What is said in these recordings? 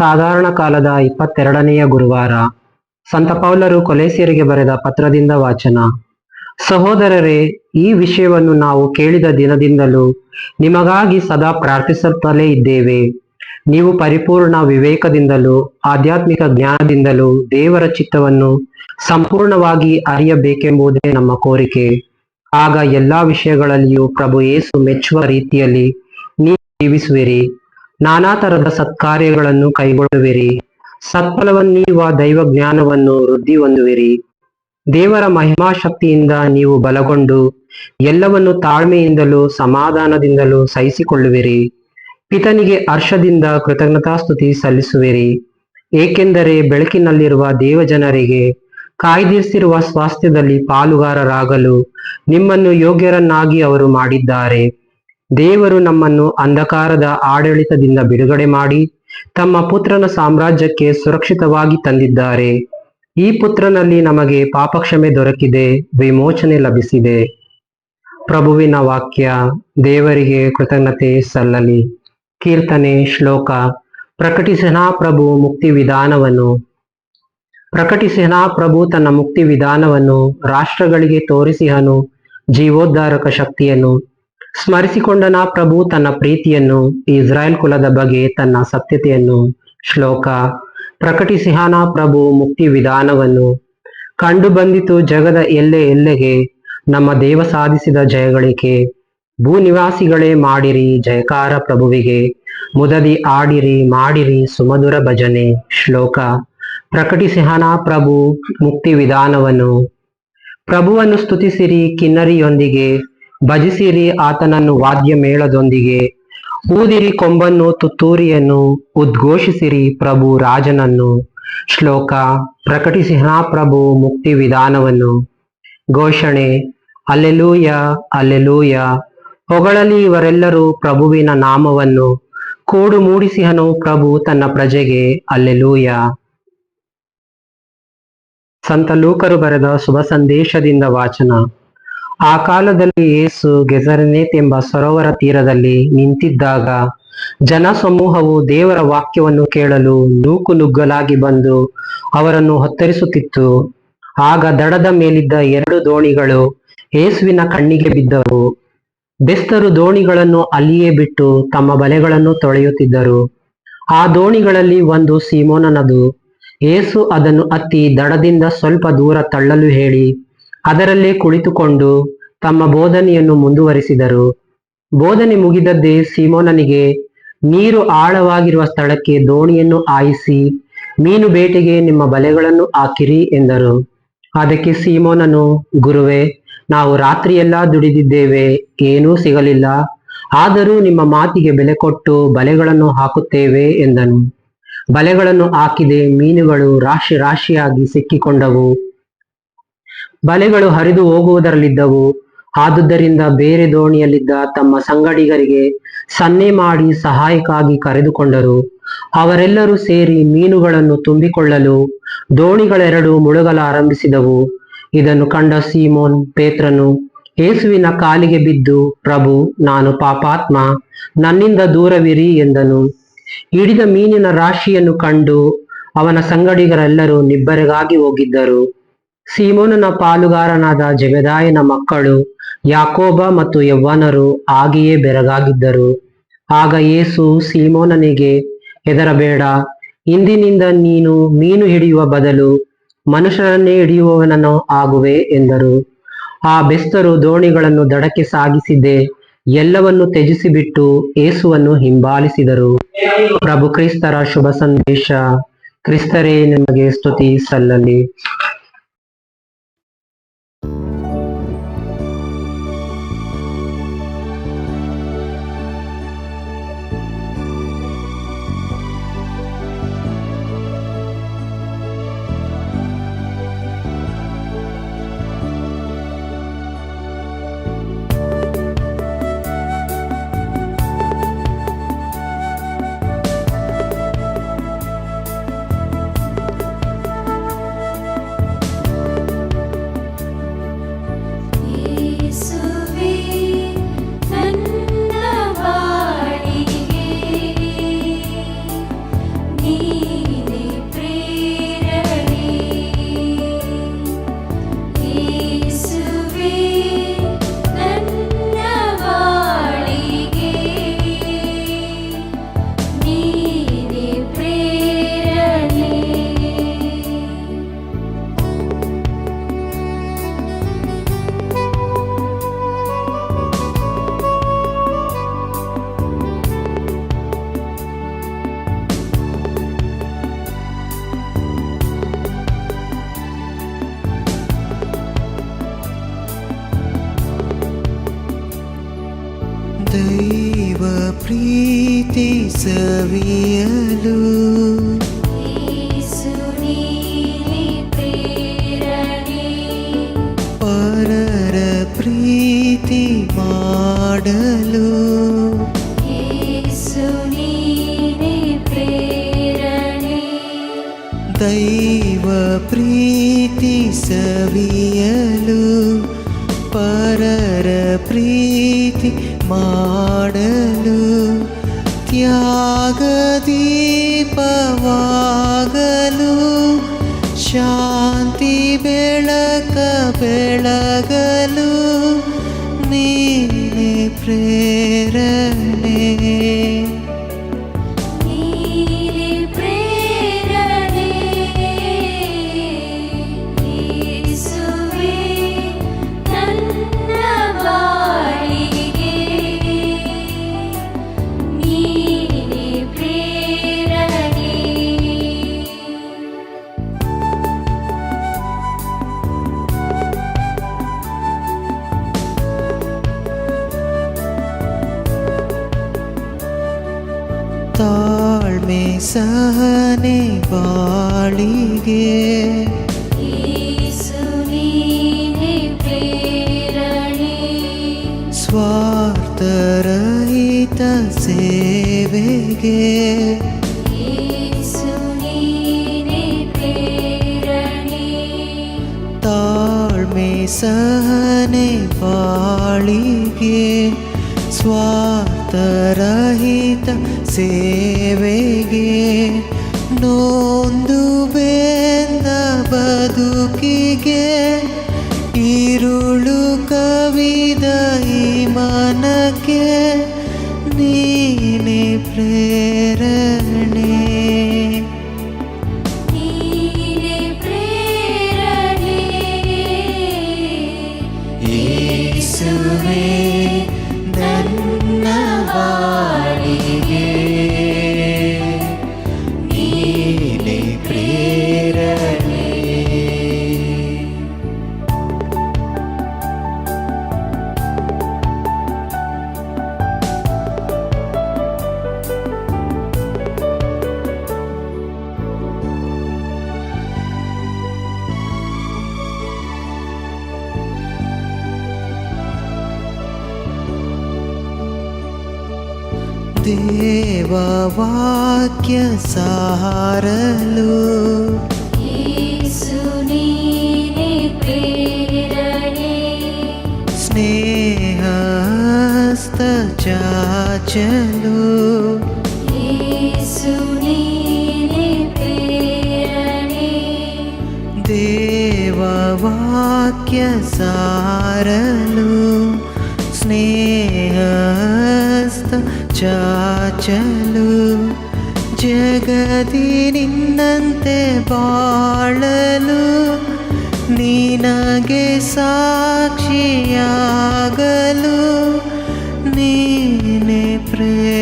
ಸಾಧಾರಣ ಕಾಲದ ಇಪ್ಪತ್ತೆರಡನೆಯ ಗುರುವಾರ ಸಂತ ಪೌಲರು ಕೊಲೆಸಿಯರಿಗೆ ಬರೆದ ಪತ್ರದಿಂದ ವಾಚನ. ಸಹೋದರರೇ, ಈ ವಿಷಯವನ್ನು ನಾವು ಕೇಳಿದ ದಿನದಿಂದಲೂ ನಿಮಗಾಗಿ ಸದಾ ಪ್ರಾರ್ಥಿಸುತ್ತಲೇ ಇದ್ದೇವೆ. ನೀವು ಪರಿಪೂರ್ಣ ವಿವೇಕದಿಂದಲೂ ಆಧ್ಯಾತ್ಮಿಕ ಜ್ಞಾನದಿಂದಲೂ ದೇವರ ಚಿತ್ತವನ್ನು ಸಂಪೂರ್ಣವಾಗಿ ಅರಿಯಬೇಕೆಂಬುದೇ ನಮ್ಮ ಕೋರಿಕೆ. ಆಗ ಎಲ್ಲಾ ವಿಷಯಗಳಲ್ಲಿಯೂ ಪ್ರಭು ಯೇಸು ಮೆಚ್ಚುವ ರೀತಿಯಲ್ಲಿ ನೀವು ಜೀವಿಸುವಿರಿ. ನಾನಾ ತರದ ಸತ್ಕಾರ್ಯಗಳನ್ನು ಕೈಗೊಳ್ಳುವಿರಿ. ಸತ್ಫಲವನ್ನೀವ ದೈವ ಜ್ಞಾನವನ್ನು ವೃದ್ಧಿ ಹೊಂದುವಿರಿ. ದೇವರ ಮಹಿಮಾ ಶಕ್ತಿಯಿಂದ ನೀವು ಬಲಗೊಂಡು ಎಲ್ಲವನ್ನು ತಾಳ್ಮೆಯಿಂದಲೂ ಸಮಾಧಾನದಿಂದಲೂ ಸಹಿಸಿಕೊಳ್ಳುವಿರಿ. ಪಿತನಿಗೆ ಹರ್ಷದಿಂದ ಕೃತಜ್ಞತಾಸ್ತುತಿ ಸಲ್ಲಿಸುವಿರಿ. ಏಕೆಂದರೆ ಬೆಳಕಿನಲ್ಲಿರುವ ದೇವಜನರಿಗೆ ಕಾಯ್ದಿರಿಸಿರುವ ಸ್ವಾಸ್ಥ್ಯದಲ್ಲಿ ಪಾಲುಗಾರರಾಗಲು ನಿಮ್ಮನ್ನು ಯೋಗ್ಯರನ್ನಾಗಿ ಅವರು ಮಾಡಿದ್ದಾರೆ. ದೇವರು ನಮ್ಮನ್ನು ಅಂಧಕಾರದ ಆಡಳಿತದಿಂದ ಬಿಡುಗಡೆ ಮಾಡಿ ತಮ್ಮ ಪುತ್ರನ ಸಾಮ್ರಾಜ್ಯಕ್ಕೆ ಸುರಕ್ಷಿತವಾಗಿ ತಂದಿದ್ದಾರೆ. ಈ ಪುತ್ರನಲ್ಲಿ ನಮಗೆ ಪಾಪಕ್ಷಮೆ ದೊರಕಿದೆ, ವಿಮೋಚನೆ ಲಭಿಸಿದೆ. ಪ್ರಭುವಿನ ವಾಕ್ಯ, ದೇವರಿಗೆ ಕೃತಜ್ಞತೆ ಸಲ್ಲಲಿ. ಕೀರ್ತನೆ, ಶ್ಲೋಕ, ಪ್ರಕಟಿಸನಾ ಪ್ರಭು ಮುಕ್ತಿ ವಿಧಾನವನ್ನು. ಪ್ರಕಟಿಸನಾ ಪ್ರಭು ತನ್ನ ಮುಕ್ತಿ ವಿಧಾನವನ್ನು ರಾಷ್ಟ್ರಗಳಿಗೆ ತೋರಿಸಿಹನು, ಜೀವೋದ್ಧಾರಕ ಶಕ್ತಿಯನ್ನು. ಸ್ಮರಿಸಿಕೊಂಡನ ಪ್ರಭು ತನ್ನ ಪ್ರೀತಿಯನ್ನು, ಇಸ್ರಾಯೇಲ್ ಕುಲದ ಬಗ್ಗೆ ತನ್ನ ಸತ್ಯತೆಯನ್ನು, ಶ್ಲೋಕ ಪ್ರಕಟಿಸಿಹಾನ ಪ್ರಭು ಮುಕ್ತಿ ವಿಧಾನವನ್ನು ಕಂಡು ಬಂದಿತು. ಜಗದ ಎಲ್ಲೆ ಎಲ್ಲೆಗೆ ನಮ್ಮ ದೇವ ಸಾಧಿಸಿದ ಜಯಗಳಿಕೆ ಭೂ ನಿವಾಸಿಗಳೇ ಮಾಡಿರಿ, ಜಯಕಾರ ಪ್ರಭುವಿಗೆ ಮುದದಿ ಆಡಿರಿ, ಮಾಡಿರಿ ಸುಮಧುರ ಭಜನೆ. ಶ್ಲೋಕ ಪ್ರಕಟಿಸಿಹನ ಪ್ರಭು ಮುಕ್ತಿ ವಿಧಾನವನ್ನು ಪ್ರಭುವನ್ನು ಸ್ತುತಿಸಿರಿ, ಕಿನ್ನರಿಯೊಂದಿಗೆ ಭಜಿಸಿರಿ ಆತನನ್ನು ವಾದ್ಯ ಮೇಳದೊಂದಿಗೆ ಊದಿರಿ ಕೊಂಬನ್ನು ತುತ್ತೂರಿಯನ್ನು, ಉದ್ಘೋಷಿಸಿರಿ ಪ್ರಭು ರಾಜನನ್ನು. ಶ್ಲೋಕ ಪ್ರಕಟಿಸಿಹಾ ಪ್ರಭು ಮುಕ್ತಿ ವಿಧಾನವನ್ನು. ಘೋಷಣೆ, ಅಲ್ಲೆಲೂಯ ಅಲ್ಲೆಲೂಯ. ಹೊಗಳಲಿ ಇವರೆಲ್ಲರೂ ಪ್ರಭುವಿನ ನಾಮವನ್ನು. ಕೂಡು ಮೂಡಿಸಿಹನು ಪ್ರಭು ತನ್ನ ಪ್ರಜೆಗೆ, ಅಲ್ಲೆಲೂಯ. ಸಂತ ಲೂಕರು ಬರೆದ ಶುಭ ಸಂದೇಶದಿಂದ ವಾಚನ. ಆ ಕಾಲದಲ್ಲಿ ಯೇಸು ಗೆಜರನೇತ್ ಎಂಬ ಸರೋವರ ತೀರದಲ್ಲಿ ನಿಂತಿದ್ದಾಗ ಜನ ಸಮೂಹವು ದೇವರ ವಾಕ್ಯವನ್ನು ಕೇಳಲು ನೂಕು ನುಗ್ಗಲಾಗಿ ಬಂದು ಅವರನ್ನು ಹೊತ್ತರಿಸುತ್ತಿತ್ತು. ಆಗ ದಡದ ಮೇಲಿದ್ದ ಎರಡು ದೋಣಿಗಳು ಯೇಸುವಿನ ಕಣ್ಣಿಗೆ ಬಿದ್ದವು. ಬೆಸ್ತರು ದೋಣಿಗಳನ್ನು ಅಲ್ಲಿಯೇ ಬಿಟ್ಟು ತಮ್ಮ ಬಲೆಗಳನ್ನು ತೊಳೆಯುತ್ತಿದ್ದರು. ಆ ದೋಣಿಗಳಲ್ಲಿ ಒಂದು ಸೀಮೋನನದು. ಯೇಸು ಅದನ್ನು ಅತ್ತಿ ದಡದಿಂದ ಸ್ವಲ್ಪ ದೂರ ತಳ್ಳಲು ಹೇಳಿ ಅದರಲ್ಲೇ ಕುಳಿತುಕೊಂಡು ತಮ್ಮ ಬೋಧನೆಯನ್ನು ಮುಂದುವರಿಸಿದರು. ಬೋಧನೆ ಮುಗಿದದ್ದೇ ಸೀಮೋನನಿಗೆ, ನೀರು ಆಳವಾಗಿರುವ ಸ್ಥಳಕ್ಕೆ ದೋಣಿಯನ್ನು ಆಯಿಸಿ ಮೀನು ಬೇಟೆಗೆ ನಿಮ್ಮ ಬಲೆಗಳನ್ನು ಹಾಕಿರಿ ಎಂದರು. ಅದಕ್ಕೆ ಸೀಮೋನನು, ಗುರುವೆ, ನಾವು ರಾತ್ರಿಯೆಲ್ಲ ದುಡಿದಿದ್ದೇವೆ, ಏನೂ ಸಿಗಲಿಲ್ಲ. ಆದರೂ ನಿಮ್ಮ ಮಾತಿಗೆ ಬೆಲೆ ಕೊಟ್ಟು ಬಲೆಗಳನ್ನು ಹಾಕುತ್ತೇವೆ ಎಂದನು. ಬಲೆಗಳನ್ನು ಹಾಕಿದೆ ಮೀನುಗಳು ರಾಶಿ ರಾಶಿಯಾಗಿ ಸಿಕ್ಕಿಕೊಂಡವು. ಬಲೆಗಳು ಹರಿದು ಹೋಗುವುದರಲ್ಲಿದ್ದವು. ಆದುದರಿಂದ ಬೇರೆ ದೋಣಿಯಲ್ಲಿದ್ದ ತಮ್ಮ ಸಂಗಡಿಗರಿಗೆ ಸನ್ನೆ ಮಾಡಿ ಸಹಾಯಕ್ಕಾಗಿ ಕರೆದುಕೊಂಡರು. ಅವರೆಲ್ಲರೂ ಸೇರಿ ಮೀನುಗಳನ್ನು ತುಂಬಿಕೊಳ್ಳಲು ದೋಣಿಗಳೆರಡು ಮುಳುಗಲಾರಂಭಿಸಿದವು. ಇದನ್ನು ಕಂಡ ಸೀಮೋನ್ ಪೇತ್ರನು, ಯೇಸುವಿನ ಕಾಲಿಗೆ ಬಿದ್ದು, ಪ್ರಭು, ನಾನು ಪಾಪಾತ್ಮ, ನನ್ನಿಂದ ದೂರವಿರಿ ಎಂದನು. ಹಿಡಿದ ಮೀನಿನ ರಾಶಿಯನ್ನು ಕಂಡು ಅವನ ಸಂಗಡಿಗರೆಲ್ಲರೂ ನಿಬ್ಬರಿಗಾಗಿ ಹೋಗಿದ್ದರು. ಸೀಮೋನನ ಪಾಲುಗಾರನಾದ ಜಗದಾಯನ ಮಕ್ಕಳು ಯಾಕೋಬ ಮತ್ತು ಯವ್ವನರು ಹಾಗೆಯೇ ಬೆರಗಾಗಿದ್ದರು. ಆಗ ಯೇಸು ಸೀಮೋನನಿಗೆ, ಹೆದರಬೇಡ, ಇಂದಿನಿಂದ ನೀನು ಮೀನು ಹಿಡಿಯುವ ಬದಲು ಮನುಷ್ಯರನ್ನೇ ಹಿಡಿಯುವವನನ್ನು ಆಗುವೆ ಎಂದರು. ಆ ಬೆಸ್ತರು ದೋಣಿಗಳನ್ನು ದಡಕ್ಕೆ ಸಾಗಿಸಿದೆ ಎಲ್ಲವನ್ನು ತ್ಯಜಿಸಿಬಿಟ್ಟು ಏಸುವನ್ನು ಹಿಂಬಾಲಿಸಿದರು. ಪ್ರಭು ಕ್ರಿಸ್ತರ ಶುಭ ಸಂದೇಶ. ಕ್ರಿಸ್ತರೇ, ನಿಮಗೆ ಸ್ತುತಿ ಸಲ್ಲಲಿ. ಪ್ರೀತಿ ಸವಿಯಲು ಯೇಸು ನೀನೇ ಪ್ರೇರಣೆ ಪರರ ಪ್ರೀತಿ ಮಾಡಲು ಯೇಸು ನೀನೇ ಪ್ರೇರಣೆ ದೈವ ಪ್ರೀತಿ ಸವಿಯಲು ಪರರ ಪ್ರೀತಿ ಮಾಡಲು ತ್ಯಾಗ ದೀಪವಾಗಲು ಶಾಂತಿ ಬೆಳಕ ಬೆಳಗಲು ನೀನೆ ಪ್ರೇರಣೆ ಬಾಳಿಗೆ ಯೇಸು ನೀನೇ ಪ್ರೇರಣೆ ಸ್ವಾರ್ಥರಹಿತ ಸೇವೆಗೆ ಯೇಸು ನೀನೇ ಪ್ರೇರಣೆ ತಾಳ್ಮೆ ಸಹನೆ ಬಾಳಿಗೆ ಸ್ವಾರ್ಥರಹಿತ ಸೇವೆಗೆ ದೇವವಾಕ್ಯ ಸಾರಲು ಯೇಸು ನೀನೇ ಪ್ರೇರಣೆ ಸ್ನೇಹಸ್ತ ಚಾಚಲು ಚಾಚಲು ಜಗದಿ ನಿನ್ನಂತೆ ಬಾಳಲು ನಿನಗೆ ಸಾಕ್ಷಿಯಾಗಲು ನೀನೆ ಪ್ರೇರಣೆ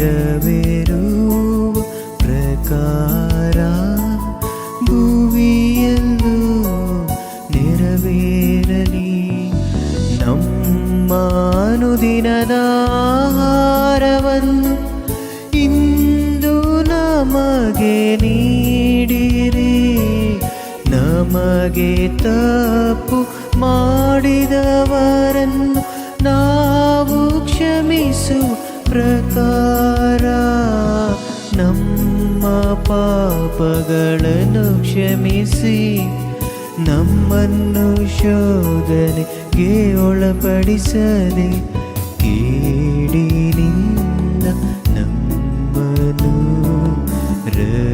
ನೆರವೇರುವ ಪ್ರಕಾರ ಭುವಿಯಲ್ಲೂ ನೆರವೇರಲಿ ನಮ್ಮನುದಿನದ ಆಹಾರವನ್ನು ಇಂದು ನಮಗೆ ನೀಡಿರಿ ನಮಗೆ ತಾಪು ಮಾಡಿದವರನ್ನು ನಾವು ಕ್ಷಮಿಸು ಪ್ರಕಾರ ನಮ್ಮ ಪಾಪಗಳನ್ನು ಕ್ಷಮಿಸಿ ನಮ್ಮನ್ನು ಶೋಧನೆಗೆ ಒಳಪಡಿಸದೆ ಕೀಡಿನಿಂದ ನಮ್ಮನು ರಕ್ಷಿಸಿರಿ